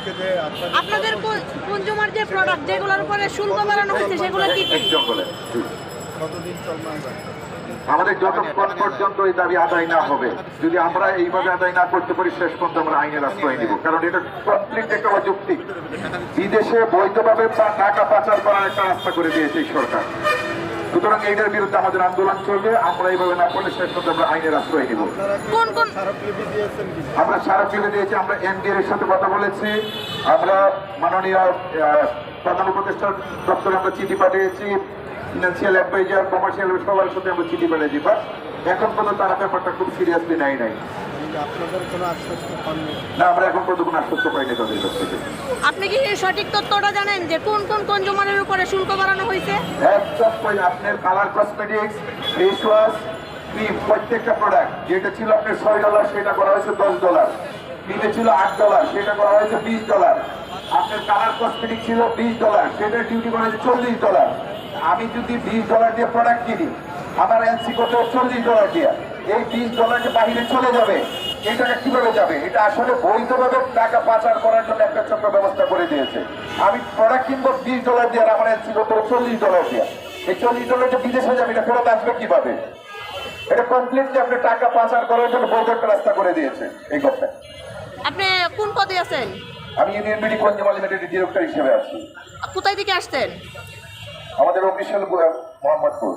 আজকে যে আপনাদের কনজুমার যে প্রোডাক্ট যেগুলোর উপরে শুল্ক বাড়ানো হয়েছে সেগুলো কি কি? কতদিন চলমান আমাদের যতক্ষণ পর্যন্ত এই দাবি আদায় না হবে যদি আমরা এইভাবে আদায় না করতে পারি শেষ পর্যন্ত আমরা আইনের আশ্রয় নিব। কারণ এটা কমপ্লিট একটা অযৌক্তিক। বিদেশে বৈধভাবে টাকা পাচার করার একটা রাস্তা করে দিয়েছে এই সরকার। সুতরাং এইটার বিরুদ্ধে আমাদের আন্দোলন চলবে। আমরা এইভাবে না করলে শেষ পর্যন্ত আমরা আইনের আশ্রয় নিব। স্মারকলিপি আমরা সারা ফিরে দিয়েছি আমরা এনডিএর এর সাথে কথা বলেছি। আমরা মাননীয় প্রধান উপদেষ্টার দপ্তরে আমরা চিঠি পাঠিয়েছি। ফিনান্সিয়াল অ্যাডভাইজার কমার্শিয়াল সবার সাথে আমরা চিঠি পাঠিয়েছি। বাট এখন পর্যন্ত তারা ব্যাপারটা খুব সিরিয়াসলি নেয় নাই। আপনাদের কোনো আশ্বস্ত পাননি না? আমরা এখন পর্যন্ত আশ্বস্ত পাইনি তাদের কাছ থেকে। আপনি কি সঠিক তথ্যটা জানেন যে কোন কোন কনজুমারের উপরে শুল্ক বাড়ানো হয়েছে? আপনার colour cosmetics face wash cream প্রত্যেকটা প্রোডাক্ট যেটা ছিল আপনার ছয় ডলার সেটা করা হয়েছে দশ ডলার ক্রিমে ছিল আট ডলার সেটা করা হয়েছে বিশ ডলার আপনার কালার কসমেটিক ছিল বিশ ডলার সেটা ডিউটি করা হয়েছে চল্লিশ ডলার আমি যদি বিশ ডলার দিয়ে প্রোডাক্ট কিনি আমার এনসি করতে চল্লিশ ডলার দিয়ে। এই বিশ ডলারকে বাহিরে চলে যাবে এই টাকা কীভাবে যাবে? এটা আসলে বৈধভাবে টাকা পাচার করার জন্য একটা ছোট্ট ব্যবস্থা করে দিয়েছে। আমি প্রোডাক্ট কিনবো বিশ ডলার দিয়ে আর আমার করতে চল্লিশ ডলার দিয়ে। এই চল্লিশ ডলার যে বিদেশে যাবে এটা ফেরত আসবে কীভাবে? এটা কমপ্লিটলি আপনি টাকা পাচার করার জন্য বৈধ একটা রাস্তা করে দিয়েছে এই কথা আপনি কোন পদে আছেন? আমি ইউনিয়ন মেডি কনজিউমার লিমিটেড ডিরেক্টর হিসেবে আছি। কোথায় থেকে আসছেন? আমাদের অফিসিয়াল মোহাম্মদপুর।